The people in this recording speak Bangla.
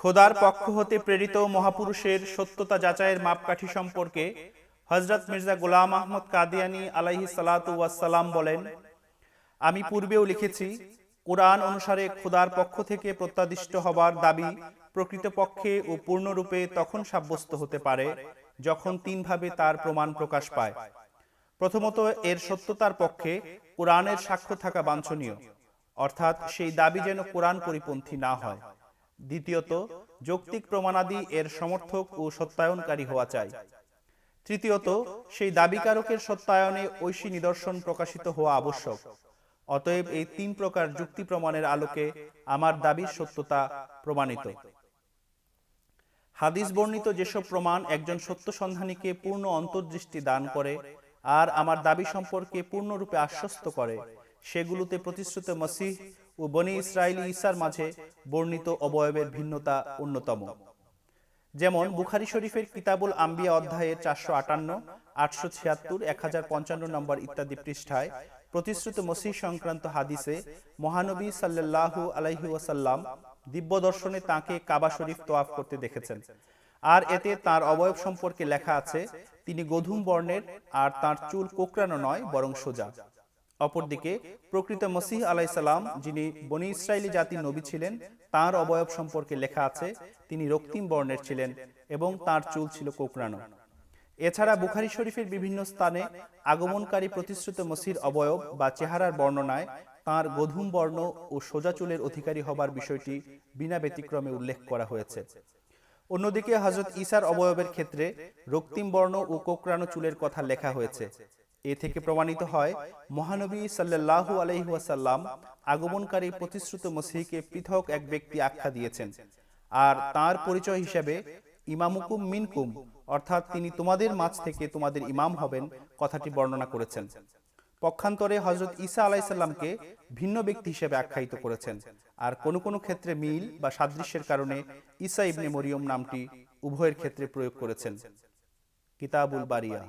খোদার পক্ষ হতে প্রেরিত মহাপুরুষের সত্যতা যাচাইয়ের মাপকাঠি সম্পর্কে হজরত মির্জা গোলাম আহমদ কাদিয়ানি আলাইহি সালাতু ওয়াসালাম বলেন, আমি পূর্বেও লিখেছি, কোরআন অনুসারে খোদার পক্ষ থেকে প্রত্যাদিষ্ট হবার দাবি প্রকৃতপক্ষে ও পূর্ণরূপে তখন সাব্যস্ত হতে পারে, যখন তিনভাবে তার প্রমাণ প্রকাশ পায়। প্রথমত, এর সত্যতার পক্ষে কোরআনের সাক্ষ্য থাকা বাঞ্ছনীয়, অর্থাৎ সেই দাবি যেন কোরআন পরিপন্থী না হয়। দ্বিতীয়ত যৌক্তিক প্রমাণাদি এর সমর্থক ও সত্যায়নকারী হওয়া চাই। তৃতীয়ত, সেই দাবিকারকের সত্যায়নে ঐশী নিদর্শন প্রকাশিত হওয়া আবশ্যক। অতএব এই তিন প্রকার যুক্তি প্রমাণের আলোকে আমার দাবির সত্যতা প্রমাণিত। হাদিস বর্ণিত যেসব প্রমাণ একজন সত্য সন্ধানীকে পূর্ণ অন্তর্দৃষ্টি দান করে আর আমার দাবি সম্পর্কে পূর্ণরূপে আশ্বস্ত করে, সেগুলোতে প্রতিশ্রুত মসিহ ও বনি ইসরায়েলি ঈসার মাঝে বর্ণিত অবয়বের ভিন্নতা অন্যতম। যেমন বুখারি শরীফের কিতাবুল আম্বিয়া অধ্যায়ের চারশো আটান্ন আটশো ছিয়াত্তর এক হাজার পঞ্চান্ন নম্বর ইত্যাদি পৃষ্ঠায় প্রতিশ্রুত মসিহ সংক্রান্ত হাদিসে মহানবী সাল্লাল্লাহু আলাইহি ওয়াসাল্লাম দিব্য দর্শনে তাকে কাবা শরীফ তোয়াফ করতে দেখেছেন। আর এতে তার অবয়ব সম্পর্কে লেখা আছে তিনি গধূম বর্ণের আর তার চুল কোকড়ানো নয় বরং সোজা। অপরদিকে প্রকৃত মসিহ আলাইসাল্লাম যিনি বনি ইসরায়েলি জাতির নবী ছিলেন তার অবয়ব সম্পর্কে লেখা আছে তিনি রক্তিম বর্ণের ছিলেন এবং তার চুল ছিল কোকড়ানো। এছাড়া বুখারি শরীফের বিভিন্ন স্থানে আগমনকারী প্রতিশ্রুত মসির অবয়ব বা চেহারার বর্ণনায় তার গধুম বর্ণ ও সোজা চুলের অধিকারী হবার বিষয়টি বিনা ব্যতিক্রমে উল্লেখ করা হয়েছে। অন্যদিকে হজরত ঈসার অবয়বের ক্ষেত্রে রক্তিম বর্ণ ও কোকড়ানো চুলের কথা লেখা হয়েছে এ থেকে প্রমাণিত হয় মহানবী সাল্লাল্লাহু আলাইহি আগমনকারী প্রতিশ্রুত মসিহকে পৃথক এক ব্যক্তি আখ্যা দিয়েছেন। আর তার পরিচয় হিসেবে ইমামুকুম মিনকুম অর্থাৎ তিনি তোমাদের মাঝ থেকে তোমাদের ইমাম হবেন কথাটি বর্ণনা করেছেন। পক্ষান্তরে হজরত ঈসা আলাইসাল্লামকে ভিন্ন ব্যক্তি হিসেবে আখ্যায়িত করেছেন। আর কোনো কোনো ক্ষেত্রে মিল বা সাদৃশ্যের কারণে ঈসা ইবনে মরিয়ম নামটি উভয়ের ক্ষেত্রে প্রয়োগ করেছেন। কিতাবুল বারিয়া